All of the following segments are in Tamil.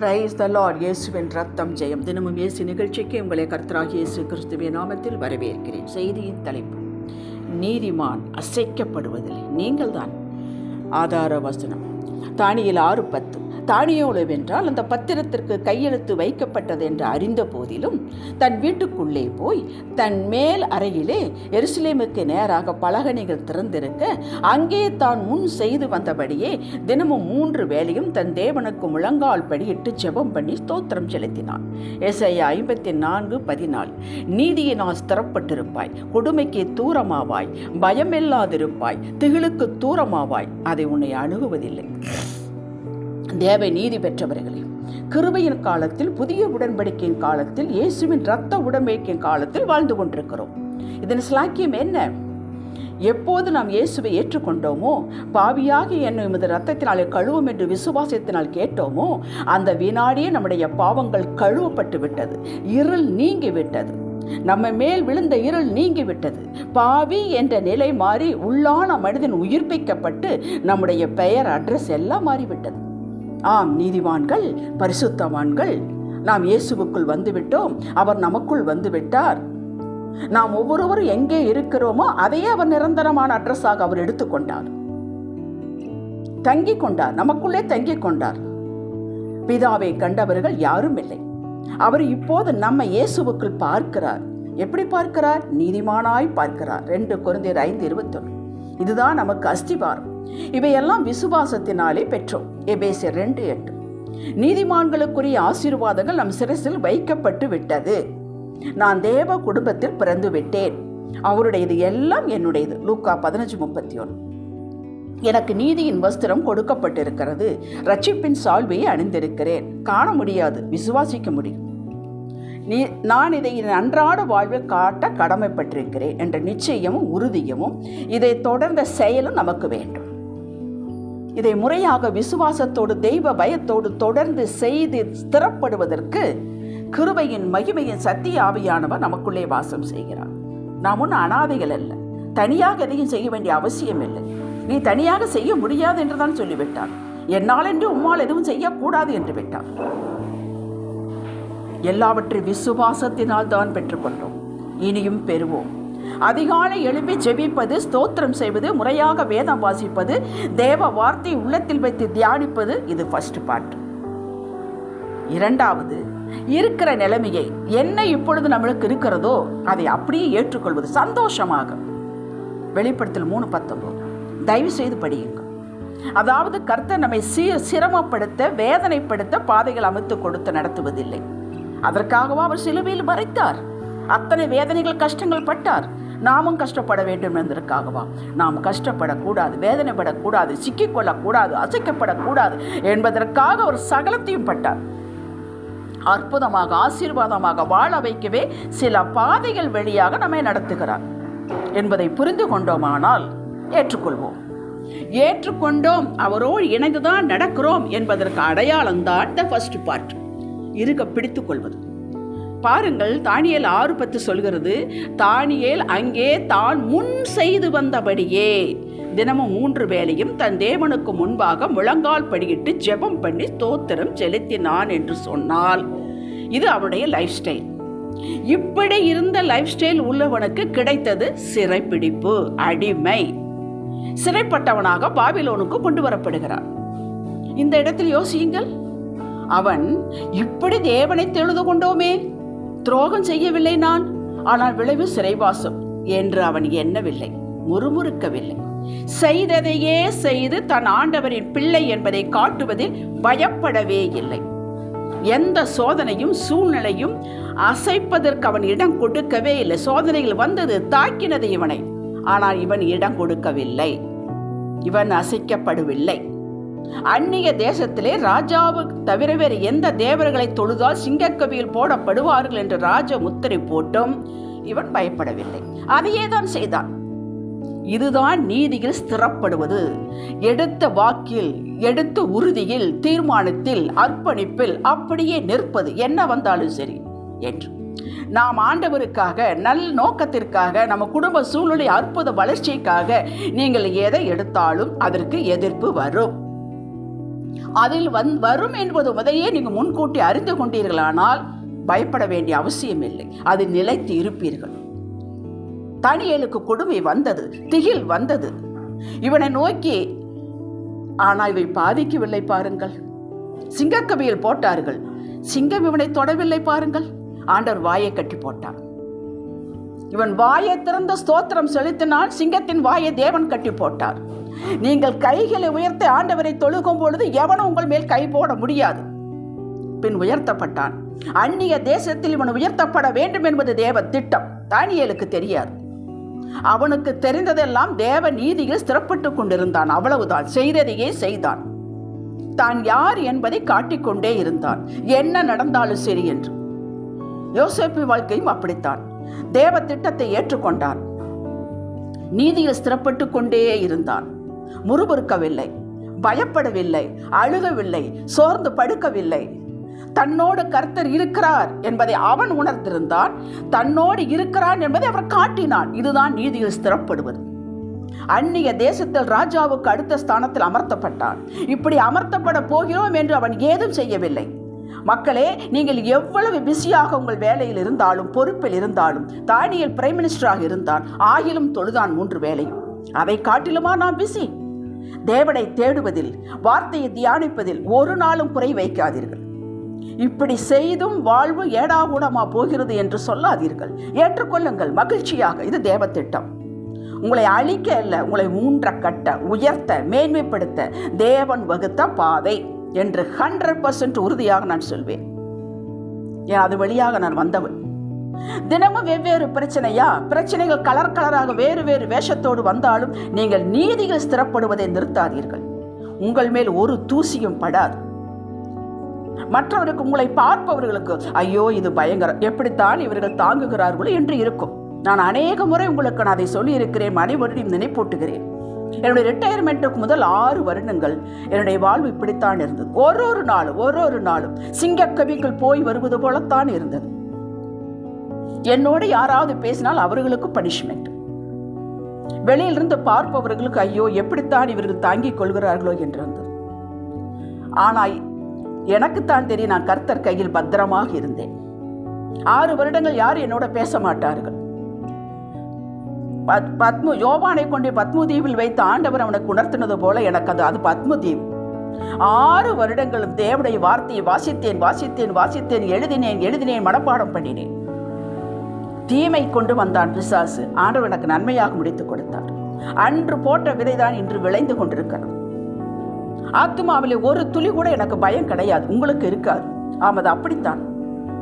பிரைஸ் த லார்ட் இயேசுவின் ரத்தம் ஜெயம். தினமும் இயேசு நிகழ்ச்சிக்கு உங்களை கர்த்தராக இயேசு கிறிஸ்துவின் நாமத்தில் வரவேற்கிறேன். செய்தியின் தலைப்பு நீதிமான் அசைக்கப்படுவதில்லை. நீங்கள்தான். ஆதார வசனம் தானியில் ஆறு பத்து. தானியோளு வென்றால் அந்த பத்திரத்திற்கு கையெழுத்து வைக்கப்பட்டது என்று அறிந்த போதிலும் தன் வீட்டுக்குள்ளே போய் தன் மேல் அறையிலே எருசலேமுக்கு நேராக பலகணிகள் திறந்திருக்க அங்கே தான் முன் செய்து வந்தபடியே தினமும் மூன்று வேளையும் தன் தேவனுக்கு முழங்கால் படியிட்டு ஜெபம் பண்ணி ஸ்தோத்திரம் செலுத்தினான். எஸ்ஐயா ஐம்பத்தி நான்கு பதினாலு. நீதியை நான் ஸ்திரப்பட்டிருப்பாய் கொடுமைக்கு தூரமாவாய் பயமில்லாதிருப்பாய் திகிலுக்கு தூரமாவாய் அதை உன்னை அணுகுவதில்லை. தேவை நீதி பெற்றவர்களே கிருபையின் காலத்தில் புதிய உடன்படிக்கையின் காலத்தில் இயேசுவின் இரத்த உடன்படிக்கையின் காலத்தில் வாழ்ந்து கொண்டிருக்கிறோம். இதன் சிலாக்கியம் என்ன? எப்போது நாம் இயேசுவை ஏற்றுக்கொண்டோமோ பாவியாகி என்னை உமது ரத்தத்தினாலே கழுவும் என்று விசுவாசத்தினால் கேட்டோமோ அந்த வினாடியே நம்முடைய பாவங்கள் கழுவப்பட்டு விட்டது இருள் நீங்கி விட்டது நம்ம மேல் விழுந்த இருள் நீங்கி விட்டது பாவி என்ற நிலை மாறி உள்ளான மனிதன் உயிர்ப்பிக்கப்பட்டு நம்முடைய பெயர் அட்ரஸ் எல்லாம் மாறிவிட்டது. ஆம் நீதிவான்கள் பரிசுத்தவான்கள் நாம் இயேசுவுக்குள் வந்துவிட்டோம் அவர் நமக்குள் வந்துவிட்டார். நாம் ஒவ்வொருவரும் எங்கே இருக்கிறோமோ அதையே அவர் நிரந்தரமான அட்ரஸாக அவர் எடுத்துக்கொண்டார் தங்கிக் கொண்டார் நமக்குள்ளே தங்கிக் கொண்டார். பிதாவை கண்டவர்கள் யாரும் இல்லை. அவர் இப்போது நம்ம இயேசுவுக்குள் பார்க்கிறார். எப்படி பார்க்கிறார்? நீதிமானாய் பார்க்கிறார். ரெண்டு குழந்தையர் ஐந்து இருபத்தொன்று இதுதான் நமக்கு அஸ்திபாரம். இவையெல்லாம் விசுவாசத்தினாலே பெற்றோம். எபேசியர் ரெண்டு எட்டு. நீதிமான்களுக்குரிய ஆசீர்வாதங்கள் நம் சிரசில் வைக்கப்பட்டு விட்டது. நான் தேவ குடும்பத்தில் பிறந்து விட்டேன். அவருடையது எல்லாம் என்னுடையது. லூக்கா பதினஞ்சு முப்பத்தி ஒன்று எனக்கு நீதியின் வஸ்திரம் கொடுக்கப்பட்டிருக்கிறது. ரட்சிப்பின் சால்வையை அணிந்திருக்கிறேன். காண முடியாது. விசுவாசிக்க முடியும். நீ நான் இதை என் அன்றாட வாழ்வில் காட்ட கடமைப்பட்டிருக்கிறேன் என்ற நிச்சயமும் உறுதியமும் இதை தொடர்ந்த செயலும் நமக்கு வேண்டும். இதை முறையாக விசுவாசத்தோடு தெய்வ பயத்தோடு தொடர்ந்து செய்து ஸ்திரப்படுவதற்கு கிருபையின் மகிமையின் சத்திய ஆவியானவர் நமக்குள்ளே வாசம் செய்கிறார். நாம் ஒன்றும் அனாதைகள் அல்ல. தனியாக எதையும் செய்ய வேண்டிய அவசியம் இல்லை. நீ தனியாக செய்ய முடியாது என்று தான் சொல்லிவிட்டார். என்னால் என்று உம்மால் எதுவும் செய்யக்கூடாது என்று விட்டார். எல்லாவற்றை விசுவாசத்தினால் தான் பெற்றுக்கொண்டோம். இனியும் பெறுவோம். அதிகாலை எழுப்பி ஜெபிப்பது ஸ்தோத்திரம் செய்வது முறையாக வேதம் வாசிப்பது தேவ வார்த்தை உள்ளத்தில் வைத்து தியானிப்பது இது ஃபர்ஸ்ட் பார்ட் இரண்டாவது இருக்கிற நிலைமையை என்ன இப்பொழுது நம்மளுக்கு இருக்கிறதோ அதை அப்படியே ஏற்றுக்கொள்வது சந்தோஷமாக. வெளிப்படுத்தல் மூணு பத்தொன்பது தயவு செய்து படியுங்கள். அதாவது கர்த்தர் நம்மை சீ சிரமப்படுத்த வேதனைப்படுத்த பாதைகள் அமைத்து கொடுத்து நடத்துவதில்லை. அதற்காகவா அவர் சிலுவையில் மறைத்தார். அத்தனை வேதனைகள் கஷ்டங்கள் பட்டார். நாமும் கஷ்டப்பட வேண்டும் என்பதற்காகவா? நாம் கஷ்டப்படக்கூடாது வேதனைப்படக்கூடாது சிக்கிக்கொள்ளக்கூடாது அசைக்கப்படக்கூடாது என்பதற்காக ஒரு சகலத்தையும் பட்டார். அற்புதமாக ஆசீர்வாதமாக வாழ வைக்கவே சில பாதைகள் வழியாக நம்மை நடத்துகிறார் என்பதை புரிந்து கொண்டோமானால் ஏற்றுக்கொள்வோம். ஏற்றுக்கொண்டோம் அவரோடு இணைந்துதான் நடக்கிறோம் என்பதற்கு அடையாளம்தான் த ஃபர்ஸ்ட் பார்ட் இருக்க பிடித்து கொள்வது பாருங்கள் தானியல் ஆறு பத்து சொல்கிறது தானியேல் அங்கே தான் முன் செய்து வந்தபடியே. தினமும் மூன்று வேளையும் தன் தேவனுக்கு முன்பாக முழங்கால் படியிட்டு ஜெபம் பண்ணி தோத்திரம் செலுத்தினான் என்று சொன்னால் இது அவனுடைய லைஃப் ஸ்டைல் இப்படி இருந்த லைஃப் ஸ்டைல் உள்ளவனுக்கு கிடைத்தது சிறைப்பிடிப்பு அடிமை. சிறைப்பட்டவனாக பாபிலோனுக்கு கொண்டு வரப்படுகிறான். இந்த இடத்தில் யோசியுங்கள். அவன் இப்படி தேவனை தெழுது கொண்டோமே துரோகம் செய்யவில்லை நான். ஆனால் விளைவு சிறைவாசம் என்று அவன் எண்ணவில்லை முறுமுறுக்கவில்லை. செய்ததையே செய்து தன் ஆண்டவரின் பிள்ளை என்பதை காட்டுவதில் பயப்படவே இல்லை. எந்த சோதனையும் சூழ்நிலையும் அசைப்பதற்கு அவன் இடம் கொடுக்கவே இல்லை. சோதனைகள் வந்தது தாக்கினது இவனை. ஆனால் இவன் இடம் கொடுக்கவில்லை. இவன் அசைக்கப்படவில்லை அந்நிய தேசத்திலே ராஜாவுக்கு தவிர வேறு எந்த தேவர்களை தொழுதால் சிங்கக்கவியில் போடப்படுவார்கள் என்று ராஜ முத்திரை போட்டும். இவன் பயப்படவில்லை. அதையே தான் செய்தான். இதுதான் நீதியில் ஸ்திரப்படுவது. எடுத்த வாக்கில் எடுத்த உறுதியில் தீர்மானத்தில் அர்ப்பணிப்பில் அப்படியே நிற்பது. என்ன வந்தாலும் சரி என்று. நாம் ஆண்டவருக்காக நல் நோக்கத்திற்காக நம்ம குடும்ப சூழ்நிலை அற்புத வளர்ச்சிக்காக நீங்கள் எதை எடுத்தாலும் அதற்கு எதிர்ப்பு வரும். அதில் வந் வரும் என்பது முதலே நீங்கள் முன்கூட்டி அறிந்து கொண்டீர்களானால் பயப்பட வேண்டிய அவசியம் இல்லை அது நிலைத்து இருப்பீர்கள். தனியலுக்கு கொடுமை வந்தது திகில் வந்தது. இவனை நோக்கி ஆனால் இவை பாதிக்கவில்லை பாருங்கள். சிங்கக்கவியில் போட்டார்கள். சிங்கம் இவனை தொடவில்லை பாருங்கள். ஆண்டவர் வாயை கட்டி போட்டான் இவன் வாயை திறந்த ஸ்தோத்திரம் செலுத்தினால் சிங்கத்தின் வாயை தேவன் கட்டி போட்டார். நீங்கள் கைகளை உயர்த்தி ஆண்டவரை தொழுகும் பொழுது எவனும் உங்கள் மேல் கை போட முடியாது. பின் உயர்த்தப்பட்டான். அந்நிய தேசத்தில் இவன் உயர்த்தப்பட வேண்டும் என்பது தேவ திட்டம். தானியலுக்கு தெரியாது. அவனுக்கு தெரிந்ததெல்லாம் தேவ நீதியில் சிறப்பிட்டுக் கொண்டிருந்தான். அவ்வளவுதான். செய்ததையே செய்தான். தான் யார் என்பதை காட்டிக்கொண்டே இருந்தான். என்ன நடந்தாலும் சரி என்று. யோசேப்பு வாழ்க்கையும் அப்படித்தான். தேவ திட்டத்தை ஏற்றுக்கொண்டான். நீதியில் ஸ்திரப்பட்டு கொண்டே இருந்தான். முறுமுறுக்கவில்லை. பயப்படவில்லை அழுகவில்லை சோர்ந்து படுக்கவில்லை. தன்னோடு கர்த்தர் இருக்கிறார் என்பதை அவன் உணர்ந்திருந்தான். தன்னோடு இருக்கிறான் என்பதை அவர் காட்டினான். இதுதான் நீதியில் ஸ்திரப்படுவது. அந்நிய தேசத்தில் ராஜாவுக்கு அடுத்த ஸ்தானத்தில் அமர்த்தப்பட்டான். இப்படி அமர்த்தப்பட போகிறோம் என்று அவன் ஏதும் செய்யவில்லை. மக்களே நீங்கள் எவ்வளவு பிஸியாக உங்கள் வேலையில் இருந்தாலும் பொறுப்பில் இருந்தாலும் தானியல் பிரைம் மினிஸ்டராக இருந்தான். ஆகிலும் தொழுதான் மூன்று வேலையும் அதை காட்டிலுமா நான் பிஸி? தேவனை தேடுவதில் வார்த்தையை தியானிப்பதில் ஒரு நாளும் குறை வைக்காதீர்கள். இப்படி செய்தும் வாழ்வு ஏடாகூடமா போகிறது என்று சொல்லாதீர்கள். ஏற்றுக்கொள்ளுங்கள் மகிழ்ச்சியாக. இது தேவ திட்டம் உங்களை அழிக்க அல்ல உங்களை ஊன்ற கட்ட உயர்த்த மேன்மைப்படுத்த தேவன் வகுத்த பாதை என்று ஹண்ட்ரட் பர்சன்ட் உறுதியாக நான் சொல்வேன். ஏன் அது வழியாக நான் வந்தவன். தினமும் வெவ்வேறு பிரச்சனையா? பிரச்சனைகள் கலர் கலராக வேறு வேறு வேஷத்தோடு வந்தாலும் நீங்கள் நீதியில் ஸ்திரப்படுவதை நிறுத்தாதீர்கள். உங்கள் மேல் ஒரு தூசியும் படாது. மற்றவருக்கு உங்களை பார்ப்பவர்களுக்கு ஐயோ இது பயங்கரம். எப்படித்தான் இவர்கள் தாங்குகிறார்களோ என்று இருக்கும். நான் அநேக முறை உங்களுக்கு நான் அதை சொல்லியிருக்கிறேன் அனைவரையும் நினைப்பூட்டுகிறேன். என்னுடைய ரிட்டையர்மெண்ட்டுக்கு முதல் ஆறு வருடங்கள் என்னுடைய வாழ்வு இப்படித்தான் இருந்தது. ஒரு ஒரு நாளும் ஒரு ஒரு நாளும் சிங்கக்கவிகள் போய் வருவது போலத்தான் இருந்தது. என்னோட யாராவது பேசினால் அவர்களுக்கு பனிஷ்மெண்ட் வெளியிலிருந்து பார்ப்பவர்களுக்கு ஐயோ எப்படித்தான் இவர்கள் தாங்கிக் கொள்கிறார்களோ என்றிருந்தது ஆனால் எனக்குத்தான் தெரியும் நான் கர்த்தர் கையில் பத்திரமாக இருந்தேன். ஆறு வருடங்கள் யாரும் என்னோட பேச மாட்டார்கள். பத் பத்மு யோபானை கொண்டு பத்மதீவில் வைத்து ஆண்டவர் அவனுக்கு உணர்த்தினது போல எனக்கு அது அது பத்மதீப் ஆறு வருடங்களும் தேவனுடைய வார்த்தையை வாசித்தேன் வாசித்தேன் வாசித்தேன் எழுதினேன் எழுதினேன் மனப்பாடம் பண்ணினேன். தீமை கொண்டு வந்தான் பிசாசு. ஆண்டவர் எனக்கு நன்மையாக முடித்துக் கொடுத்தார். அன்று போட்ட விதைதான் இன்று விளைந்து கொண்டிருக்கிறது. ஆத்மாவிலே ஒரு துளி கூட எனக்கு பயம் கிடையாது. உங்களுக்கு இருக்காது. ஆமது அப்படித்தான்.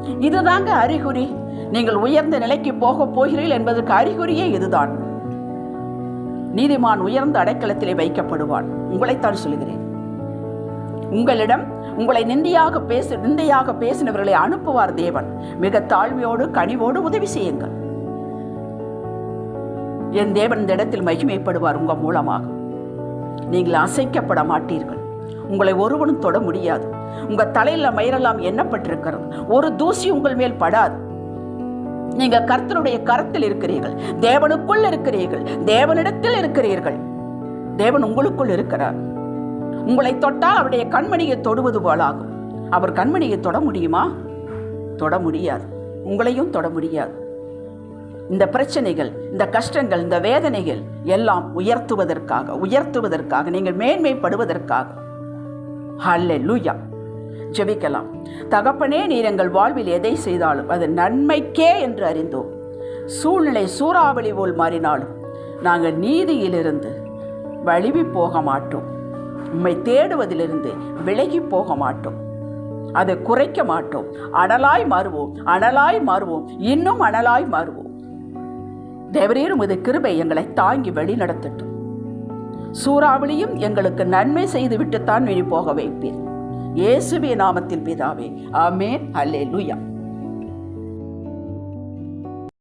இதுதாங்க அறிகுறி. நீங்கள் உயர்ந்த நிலைக்கு போக போகிறீர்கள் என்பதற்கு அறிகுறியே இதுதான். நீதிமான் உயர்ந்த அடைக்கலத்திலே வைக்கப்படுவான். உங்களைத்தான் சொல்கிறேன் உங்களிடம் உங்களை நிந்தையாக பேச நிந்தையாக பேசினவர்களை அனுப்புவார் தேவன். மிக தாழ்மையோடு கனிவோடு உதவி செய்யுங்கள். என் தேவன் இந்த இடத்தில் மகிமைப்படுவார் உங்கள் மூலமாக. நீங்கள் அசைக்கப்பட மாட்டீர்கள். உங்களை ஒருவனும் தொட முடியாது. உங்கள் தலையில மயிரெல்லாம் எண்ணப்பட்டிருக்கிறது. ஒரு தூசி உங்கள் மேல் படாது. நீங்க கர்த்தருடைய கரத்தில் இருக்கிறீர்கள். தேவனுக்குள் இருக்கிறீர்கள். தேவனிடத்தில் இருக்கிறீர்கள். தேவன் உங்களுக்குள் இருக்கிறார். உங்களை தொட்டால் அவருடைய கண்மணியை தொடுவது போலாகும். அவர் கண்மணியை தொட முடியுமா? தொட முடியாது. உங்களையும் தொட முடியாது. இந்த பிரச்சனைகள் இந்த கஷ்டங்கள் இந்த வேதனைகள் எல்லாம் உயர்த்துவதற்காக உயர்த்துவதற்காக நீங்கள் மேன்மைப்படுவதற்காக. ஹல்லேலூயா. ஜெபிக்கலாம். தகப்பனே நீர் எங்கள் வாழ்வில் எதை செய்தாலும் அது நன்மைக்கே என்று அறிந்தோம். சூழ்நிலை சூறாவளி போல் மாறினாலும் நாங்கள் நீதியிலிருந்து வழுவி போக மாட்டோம். உம்மை தேடுவதிலிருந்து விலகி போக மாட்டோம். அதை குறைக்க மாட்டோம். அனலாய் மாறுவோம். அனலாய் மாறுவோம். இன்னும் அனலாய் மாறுவோம். தேவரீரும் இது கிருபை எங்களை தாங்கி வழி நடத்தட்டும். சூறாவளியும் எங்களுக்கு நன்மை செய்துவிட்டுத்தான் வெளி போக வைப்பீர். இயேசுவே நாமத்தில் பிதாவே. ஆமேன். அல்லே